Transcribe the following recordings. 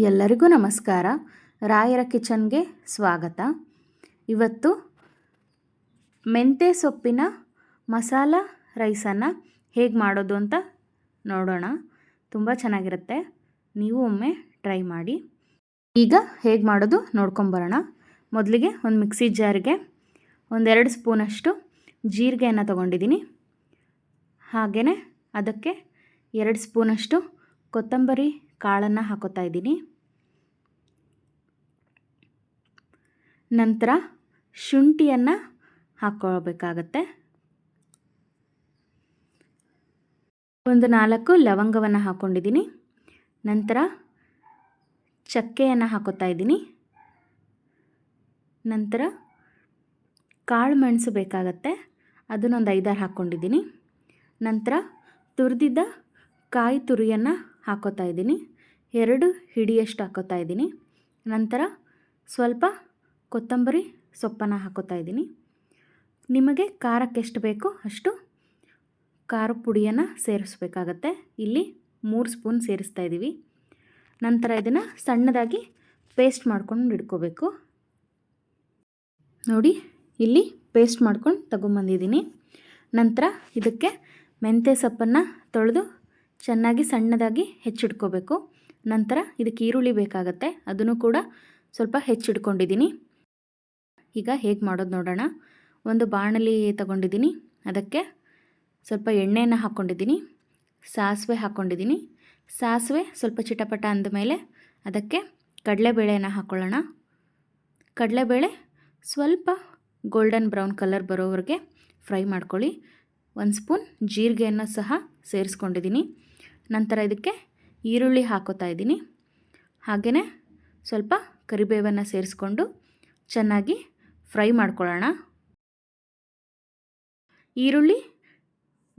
ಎಲ್ಲರಿಗೂ ನಮಸ್ಕಾರ. ರಾಯರ ಕಿಚನ್ಗೆ ಸ್ವಾಗತ. ಇವತ್ತು ಮೆಂತೆ ಸೊಪ್ಪಿನ ಮಸಾಲ ರೈಸನ್ನು ಹೇಗೆ ಮಾಡೋದು ಅಂತ ನೋಡೋಣ. ತುಂಬ ಚೆನ್ನಾಗಿರುತ್ತೆ. ನೀವು ಒಮ್ಮೆ ಟ್ರೈ ಮಾಡಿ. ಈಗ ಹೇಗೆ ಮಾಡೋದು ನೋಡ್ಕೊಂಬರೋಣ ಮೊದಲಿಗೆ ಒಂದು ಮಿಕ್ಸಿ ಜಾರ್ಗೆ ಒಂದೆರಡು ಸ್ಪೂನಷ್ಟು ಜೀರಿಗೆಯನ್ನು ತಗೊಂಡಿದ್ದೀನಿ. ಹಾಗೆಯೇ ಅದಕ್ಕೆ ಎರಡು ಸ್ಪೂನಷ್ಟು ಕೊತ್ತಂಬರಿ ಕಾಳನ್ನು ಹಾಕೋತಾ ಇದ್ದೀನಿ. ನಂತರ ಶುಂಠಿಯನ್ನು ಹಾಕ್ಕೊಳ್ಬೇಕಾಗತ್ತೆ ಒಂದು ನಾಲ್ಕು ಲವಂಗವನ್ನು ಹಾಕ್ಕೊಂಡಿದ್ದೀನಿ ನಂತರ ಚಕ್ಕೆಯನ್ನು ಹಾಕೋತಾ ಇದ್ದೀನಿ. ನಂತರ ಕಾಳು ಮೆಣಸು ಬೇಕಾಗತ್ತೆ. ಅದನ್ನೊಂದು ಐದಾರು ಹಾಕ್ಕೊಂಡಿದ್ದೀನಿ ನಂತರ ತುರಿದಿದ್ದ ಕಾಯಿ ತುರಿಯನ್ನು ಹಾಕೋತಾ ಇದ್ದೀನಿ. ಎರಡು ಹಿಡಿಯಷ್ಟು ಹಾಕೋತಾ ಇದ್ದೀನಿ. ನಂತರ ಸ್ವಲ್ಪ ಕೊತ್ತಂಬರಿ ಸೊಪ್ಪನ್ನು ಹಾಕೋತಾ ಇದ್ದೀನಿ. ನಿಮಗೆ ಖಾರಕ್ಕೆ ಎಷ್ಟು ಬೇಕೋ ಅಷ್ಟು ಖಾರ ಪುಡಿಯನ್ನು ಸೇರಿಸ್ಬೇಕಾಗತ್ತೆ. ಇಲ್ಲಿ ಮೂರು ಸ್ಪೂನ್ ಸೇರಿಸ್ತಾ ಇದ್ದೀವಿ. ನಂತರ ಇದನ್ನು ಸಣ್ಣದಾಗಿ ಪೇಸ್ಟ್ ಮಾಡ್ಕೊಂಡು ಇಟ್ಕೋಬೇಕು. ನೋಡಿ, ಇಲ್ಲಿ ಪೇಸ್ಟ್ ಮಾಡ್ಕೊಂಡು ತಗೊಂಬಂದಿದ್ದೀನಿ. ನಂತರ ಇದಕ್ಕೆ ಮೆಂತ್ಯ ಸೊಪ್ಪನ್ನು ತೊಳೆದು ಚೆನ್ನಾಗಿ ಸಣ್ಣದಾಗಿ ಹೆಚ್ಚಿಡ್ಕೋಬೇಕು ನಂತರ ಇದಕ್ಕೆ ಈರುಳ್ಳಿ ಬೇಕಾಗತ್ತೆ. ಅದನ್ನು ಕೂಡ ಸ್ವಲ್ಪ ಹೆಚ್ಚಿಡ್ಕೊಂಡಿದ್ದೀನಿ ಈಗ ಹೇಗೆ ಮಾಡೋದು ನೋಡೋಣ. ಒಂದು ಬಾಣಲಿ ತಗೊಂಡಿದ್ದೀನಿ. ಅದಕ್ಕೆ ಸ್ವಲ್ಪ ಎಣ್ಣೆಯನ್ನು ಹಾಕ್ಕೊಂಡಿದ್ದೀನಿ. ಸಾಸಿವೆ ಹಾಕ್ಕೊಂಡಿದ್ದೀನಿ. ಸಾಸಿವೆ ಸ್ವಲ್ಪ ಚಿಟಪಟ ಅಂದಮೇಲೆ ಅದಕ್ಕೆ ಕಡಲೆಬೇಳೆಯನ್ನು ಹಾಕ್ಕೊಳ್ಳೋಣ ಕಡಲೆಬೇಳೆ ಸ್ವಲ್ಪ ಗೋಲ್ಡನ್ ಬ್ರೌನ್ ಕಲರ್ ಬರೋವರೆಗೆ ಫ್ರೈ ಮಾಡ್ಕೊಳ್ಳಿ. ಒಂದು ಸ್ಪೂನ್ ಜೀರಿಗೆಯನ್ನು ಸಹ ಸೇರಿಸ್ಕೊಂಡಿದ್ದೀನಿ. ನಂತರ ಇದಕ್ಕೆ ಈರುಳ್ಳಿ ಹಾಕೋತಾ ಇದ್ದೀನಿ. ಹಾಗೆಯೇ ಸ್ವಲ್ಪ ಕರಿಬೇವನ್ನು ಸೇರಿಸ್ಕೊಂಡು ಚೆನ್ನಾಗಿ ಫ್ರೈ ಮಾಡ್ಕೊಳ್ಳೋಣ. ಈರುಳ್ಳಿ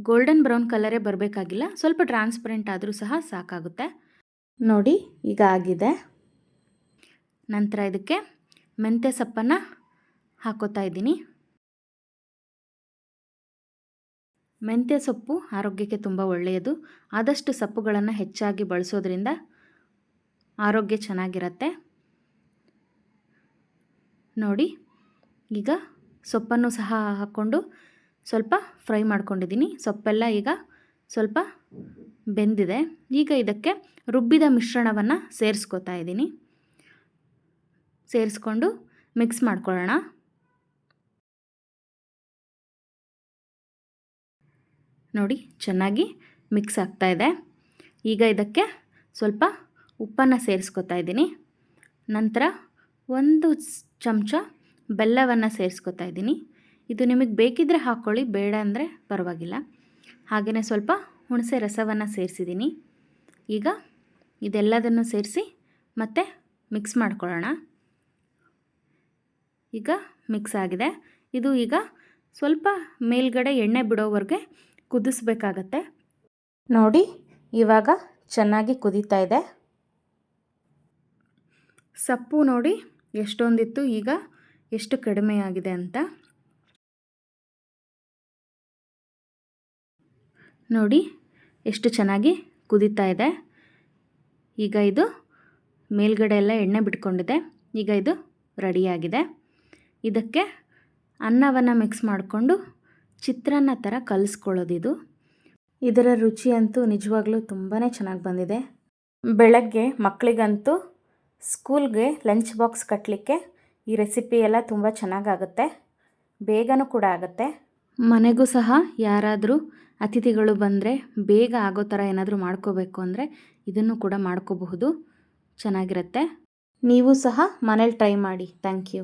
ಗೋಲ್ಡನ್ ಬ್ರೌನ್ ಕಲರೇ ಬರಬೇಕಾಗಿಲ್ಲ, ಸ್ವಲ್ಪ ಟ್ರಾನ್ಸ್ಪರೆಂಟ್ ಆದರೂ ಸಹ ಸಾಕಾಗುತ್ತೆ. ನೋಡಿ, ಈಗ ಆಗಿದೆ. ನಂತರ ಇದಕ್ಕೆ ಮೆಂತ್ಯ ಸೊಪ್ಪನ್ನು ಹಾಕೋತಾ ಇದ್ದೀನಿ. ಮೆಂತ್ಯ ಸೊಪ್ಪು ಆರೋಗ್ಯಕ್ಕೆ ತುಂಬ ಒಳ್ಳೆಯದು. ಆದಷ್ಟು ಸೊಪ್ಪುಗಳನ್ನು ಹೆಚ್ಚಾಗಿ ಬಳಸೋದ್ರಿಂದ ಆರೋಗ್ಯ ಚೆನ್ನಾಗಿರುತ್ತೆ. ನೋಡಿ, ಈಗ ಸೊಪ್ಪನ್ನು ಸಹ ಹಾಕ್ಕೊಂಡು ಸ್ವಲ್ಪ ಫ್ರೈ ಮಾಡ್ಕೊಂಡಿದ್ದೀನಿ. ಸೊಪ್ಪೆಲ್ಲ ಈಗ ಸ್ವಲ್ಪ ಬೆಂದಿದೆ. ಈಗ ಇದಕ್ಕೆ ರುಬ್ಬಿದ ಮಿಶ್ರಣವನ್ನು ಸೇರಿಸ್ಕೋತಾ ಇದ್ದೀನಿ. ಸೇರಿಸ್ಕೊಂಡು ಮಿಕ್ಸ್ ಮಾಡ್ಕೊಳ್ಳೋಣ. ನೋಡಿ, ಚೆನ್ನಾಗಿ ಮಿಕ್ಸ್ ಆಗ್ತಾ ಇದೆ. ಈಗ ಇದಕ್ಕೆ ಸ್ವಲ್ಪ ಉಪ್ಪನ್ನು ಸೇರಿಸ್ಕೊತಾ ಇದ್ದೀನಿ. ನಂತರ ಒಂದು ಚಮಚ ಬೆಲ್ಲವನ್ನು ಸೇರಿಸ್ಕೊತಾ ಇದ್ದೀನಿ. ಇದು ನಿಮಗೆ ಬೇಕಿದ್ದರೆ ಹಾಕ್ಕೊಳ್ಳಿ ಬೇಡ ಅಂದರೆ ಪರವಾಗಿಲ್ಲ. ಹಾಗೆಯೇ ಸ್ವಲ್ಪ ಹುಣಸೆ ರಸವನ್ನು ಸೇರಿಸಿದ್ದೀನಿ. ಈಗ ಇದೆಲ್ಲದನ್ನು ಸೇರಿಸಿ ಮತ್ತೆ ಮಿಕ್ಸ್ ಮಾಡ್ಕೊಳ್ಳೋಣ. ಈಗ ಮಿಕ್ಸ್ ಆಗಿದೆ. ಇದು ಈಗ ಸ್ವಲ್ಪ ಮೇಲ್ಗಡೆ ಎಣ್ಣೆ ಬಿಡೋವರೆಗೆ ಕುದಿಸ್ಬೇಕಾಗತ್ತೆ. ನೋಡಿ ಇವಾಗ ಚೆನ್ನಾಗಿ ಕುದೀತಾ ಇದೆ. ಸೊಪ್ಪು ನೋಡಿ ಎಷ್ಟೊಂದಿತ್ತು ಈಗ ಎಷ್ಟು ಕಡಿಮೆಯಾಗಿದೆ ಅಂತ. ನೋಡಿ ಎಷ್ಟು ಚೆನ್ನಾಗಿ ಕುದೀತಾ ಇದೆ. ಈಗ ಇದು ಮೇಲ್ಗಡೆ ಎಲ್ಲ ಎಣ್ಣೆ ಬಿಟ್ಕೊಂಡಿದೆ. ಈಗ ಇದು ರೆಡಿಯಾಗಿದೆ. ಇದಕ್ಕೆ ಅನ್ನವನ್ನು ಮಿಕ್ಸ್ ಮಾಡಿಕೊಂಡು ಚಿತ್ರಾನ್ನ ಥರ ಕಲಿಸ್ಕೊಳ್ಳೋದಿದು. ಇದರ ರುಚಿ ಅಂತೂ ನಿಜವಾಗ್ಲೂ ತುಂಬಾ ಚೆನ್ನಾಗಿ ಬಂದಿದೆ. ಬೆಳಗ್ಗೆ ಮಕ್ಕಳಿಗಂತೂ ಸ್ಕೂಲ್ಗೆ ಲಂಚ್ ಬಾಕ್ಸ್ ಕಟ್ಟಲಿಕ್ಕೆ ಈ ರೆಸಿಪಿ ಎಲ್ಲ ತುಂಬ ಚೆನ್ನಾಗಾಗುತ್ತೆ. ಬೇಗನೂ ಕೂಡ ಆಗುತ್ತೆ. ಮನೆಗೂ ಸಹ ಯಾರಾದರೂ ಅತಿಥಿಗಳು ಬಂದರೆ ಬೇಗ ಆಗೋ ಥರ ಏನಾದರೂ ಮಾಡ್ಕೋಬೇಕು ಅಂದರೆ ಇದನ್ನು ಕೂಡ ಮಾಡ್ಕೋಬಹುದು. ಚೆನ್ನಾಗಿರುತ್ತೆ. ನೀವು ಸಹ ಮನೇಲಿ ಟ್ರೈ ಮಾಡಿ. Thank you.